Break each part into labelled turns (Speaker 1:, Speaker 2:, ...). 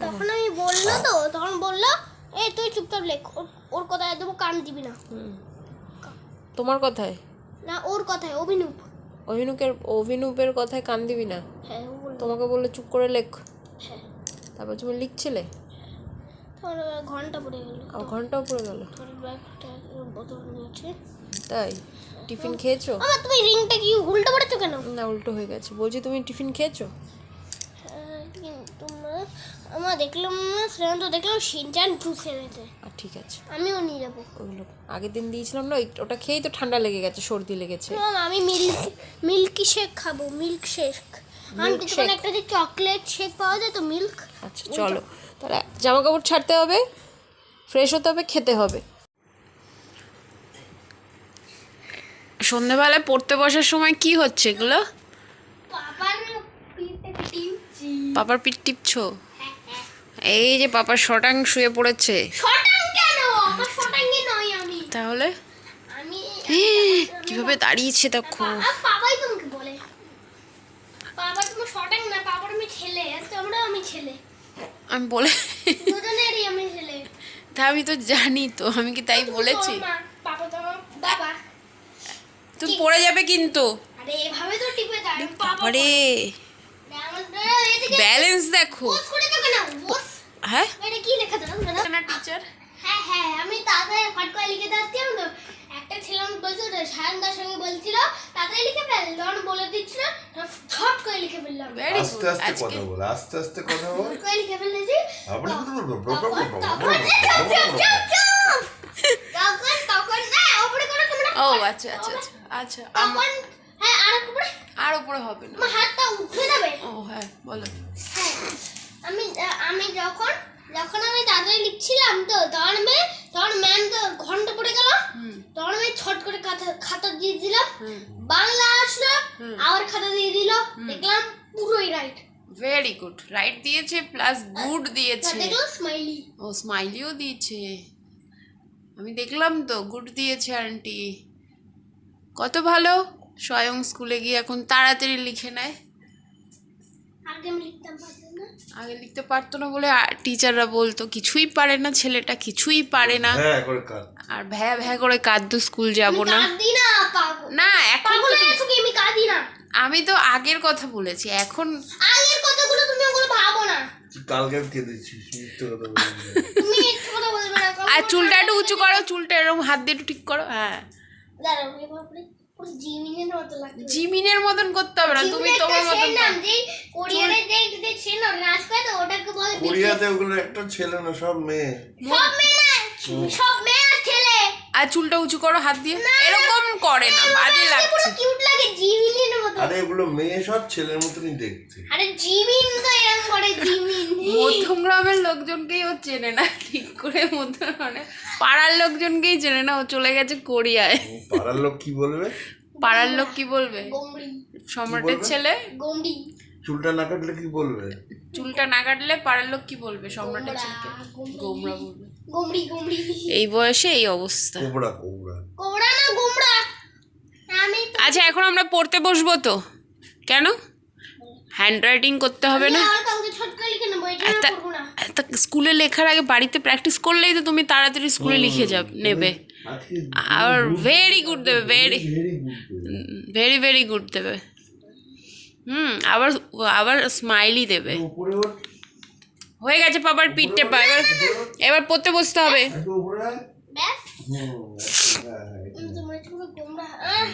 Speaker 1: তখন আমি বলল তো তখন বলল এই তুই চুপচাপ লেখ ওর- ওর কথায় দেবো কান দিবি না।
Speaker 2: তোমার কথায়?
Speaker 1: না ওর কথায় অভিনূপ
Speaker 2: অভিনুকের অভিনূপের কথায় কান দিবি না?
Speaker 1: হ্যাঁ
Speaker 2: তোমাকে বললে চুপ করে লেখ।
Speaker 1: হ্যাঁ।
Speaker 2: তারপর তুমি লিখছিলে?
Speaker 1: ঘণ্টা পড়ে গেলো
Speaker 2: ঘন্টাও পড়ে গেল।
Speaker 1: বোতল নিয়েছে।
Speaker 2: তাই? টিফিন খেয়েছো?
Speaker 1: আমার তুমি রিংটা কি উল্টো পড়েছো কেন?
Speaker 2: না উল্টো হয়ে গেছে। বলছি তুমি টিফিন খেয়েছো?
Speaker 1: হ্যাঁ, আমার দেখলাম না সেরকম তো দেখলাম সিনচান জুস এনেছে
Speaker 2: আর ঠিক আছে।
Speaker 1: আমিও নিয়ে যাব।
Speaker 2: ওগুলো আগের দিন দিয়েছিলাম না ওই- ওটা খেয়েই তো ঠান্ডা লেগে গেছে সর্দি লেগেছে।
Speaker 1: মাম, আমি মিল্ক মিল্কি শেক খাব মিল্ক শেক।
Speaker 2: Milk shake?
Speaker 1: একটা যে চকলেট শেক পাওয়া যায় তো মিল্ক?
Speaker 2: আচ্ছা চলো। তাহলে জামা কাপড় ছাড়তে হবে ফ্রেশ হতে হবে খেতে হবে। সন্ধ্যেবেলায় পড়তে বসার সময় কি হচ্ছে এগুলো?
Speaker 1: বাবার পিঠে টিপছি।
Speaker 2: পাপার পিঠ টিপছো? এই যে পাপার শটাং শুয়ে পড়েছে।
Speaker 1: শটাং কেন? আমার শটাঙ্গি নয় আমি।
Speaker 2: তাহলে?
Speaker 1: আমি
Speaker 2: কীভাবে দাঁড়িয়েছে দেখো।
Speaker 1: আমি ছেলে তোমরা আমি ছেলে।
Speaker 2: আমি বলে তা আমি তো জানি তো আমি কি তাই বলেছি? তুমি পড়ে যাবে কিন্তু।
Speaker 1: আরে
Speaker 2: ব্যালেন্স দেখো। হ্যাঁ?
Speaker 1: এটা কি লেখা
Speaker 2: না টিচার
Speaker 1: হ্যাঁ হ্যাঁ আমি তাড়াতাড়ি ফট করে লিখে দিচ্ছিলাম তো? একটা ছেলে আমাকে বলছিল সায়নদার সঙ্গে বলছিল তাড়াতাড়ি লিখে ফেল তখন বলে দিচ্ছিল ছট করে লিখে ফেললাম।
Speaker 2: ভেরি
Speaker 3: আস্তে
Speaker 2: গুড
Speaker 3: আস্তে কথা বল আস্তে আস্তে কথা বল।
Speaker 1: করে লিখে ফেলেছি চুপ, চুপ, চুপ। তখন তখন না ওপরে করে তোমরা
Speaker 2: ও আচ্ছা আচ্ছা আচ্ছা আচ্ছা
Speaker 1: তখন হ্যাঁ আর উপরে?
Speaker 2: আর উপরে হবে না।
Speaker 1: হাতটা উঠে যাবে।
Speaker 2: ও হ্যাঁ বলো।
Speaker 1: হ্যাঁ। আমি আমি যখন যখন আমি তাড়াতাড়ি লিখছিলাম তো তখন আমি তখন ম্যাম তো ঘণ্টা পড়ে গেল। তখন আমি ছট করে খাতা খাতা দিয়ে দিলাম। বাংলা আসলো আবার খাতা দিয়ে দিল। দেখলাম পুরোই রাইট
Speaker 2: ভেরি গুড রাইট দিয়েছে প্লাস গুড দিয়েছে।
Speaker 1: স্মাইলি
Speaker 2: ও স্মাইলিও দিয়েছে। আমি দেখলাম তো গুড দিয়েছে আন্টি কত ভালো? স্বয়ং স্কুলে গিয়ে এখন তাড়াতাড়ি লিখে নেয়।
Speaker 1: আগে
Speaker 2: লিখতে পারতো না বলে টিচাররা বলতো কিছুই পারে না ছেলেটা কিছুই পারে না।
Speaker 3: হ্যাঁ
Speaker 2: আর ভ্যা ভ্যা করে কাঁদতো স্কুল যাব না।
Speaker 1: না
Speaker 2: এখন
Speaker 1: আমি কাঁদি না।
Speaker 2: আমি তো আগের কথা বলেছি এখন
Speaker 1: আগের কথাগুলো তুমি ওগুলো ভাবো না।
Speaker 3: কালকে কেঁদেছিস
Speaker 2: আর চুলটা একটু উঁচু করো চুলটা এরকম হাত দিয়ে একটু ঠিক করো হ্যাঁ।
Speaker 1: দাঁড়াও জিমিনের
Speaker 2: মতন করতে হবে না তুমি তোমার মতন
Speaker 1: যে যে সেই নাচ করে তো ওটাকে বলে
Speaker 3: কোরিয়াতে ওগুলো একটা ছেলে না সব মেয়ে।
Speaker 1: সব মেয়ে না সব মেয়ে আর ছেলে।
Speaker 2: আর চুলটা উঁচু করো হাত দিয়ে। এরকম করে না বাজে
Speaker 1: পুরো
Speaker 2: লাগছে।
Speaker 1: কিউট লাগে জিমিনের মতো।
Speaker 3: আরে এগুলো মেয়ে সব ছেলের মতনই দেখতে।
Speaker 1: আরে জিমিন তো এরকম করে জিমিন।
Speaker 2: মধ্যম গ্রামের লোকজনকেই ও চেনে না ঠিক করে মধ্যম মানে পাড়ার লোকজনকেই চেনে না ও চলে গেছে কোরিয়ায়।
Speaker 3: পাড়ার লোক কি বলবে?
Speaker 2: পাড়ার লোক কি বলবে? সম্রাটের ছেলে?
Speaker 3: চুলটা না কাটলে কি বলবে?
Speaker 2: চুলটা না কাটলে পাড়ার লোক কি বলবে? সম্রাটের ছেলেকে। গোমরা। বলবে।
Speaker 1: গোমড়ি গোমড়ি
Speaker 2: এই বয়সে এই অবস্থা।
Speaker 3: Cobra cobra.
Speaker 1: কোবরা না গোমড়া আমি
Speaker 2: আচ্ছা এখন আমরা পড়তে বসবো তো? কেন? হ্যান্ড রাইটিং করতে হবে না? তা স্কুলে লেখার আগে বাড়িতে প্র্যাকটিস করলেই তো তুমি তাড়াতাড়ি স্কুলে লিখে যাবে নেবে। আর ভেরি গুড দেবে ভেরি
Speaker 3: ভেরি
Speaker 2: ভেরি গুড দেবে। হুম আবার আবার স্মাইলি দেবে। হয়ে গেছে পাপার পিঠ টেপা এবার এবার পড়তে বসতে হবে।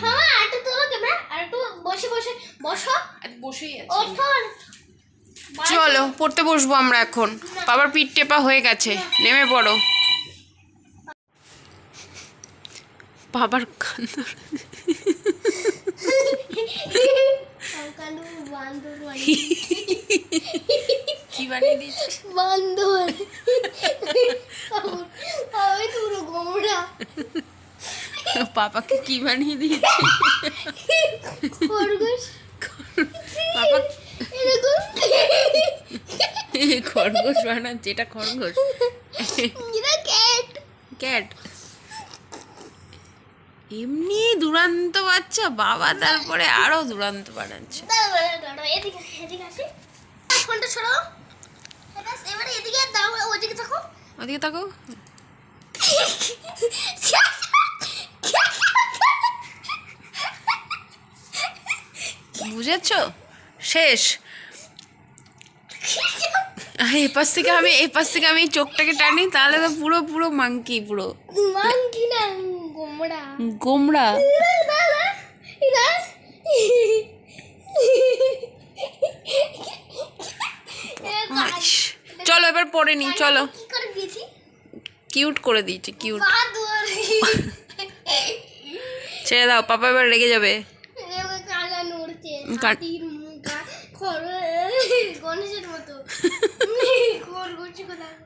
Speaker 3: হ্যাঁ,
Speaker 1: বসে বসে। বসো।
Speaker 2: বসেই
Speaker 1: আর
Speaker 2: চলো পড়তে বসবো আমরা এখন। বাবার পিঠ টেপা হয়ে গেছে নেমে পড়ো। বাবার
Speaker 1: বান্দর
Speaker 2: কি বানিয়ে দিচ্ছিস
Speaker 1: বান্দর। আমি তো পুরো গোমড়া
Speaker 2: পাপাকে কি বানিয়ে দিয়েছি
Speaker 1: খরগোশ
Speaker 2: পাপা
Speaker 1: এরকম
Speaker 2: খরগোশ বানাচ্ছে এটা খরগোশ।
Speaker 1: ক্যাট
Speaker 2: এমনি দুরান্ত বাচ্চা বাবা তারপরে আরও দুরান্ত বানাচ্ছে।
Speaker 1: ওদিকে তাকো বুঝেছ? শেষ। আহ, এপাশ থেকে আমি এপাশ থেকে আমি চোখটাকে টানি তাহলে তো পুরো পুরো মাংকি পুরো।
Speaker 2: মাংকি না গোমড়া।
Speaker 1: গোমড়া? চলো এবার পরে নি চলো। কিউট করে দিয়েছি? কিউট ছেড়ে দাও পাপা এবার রেগে যাবে। 过
Speaker 2: 来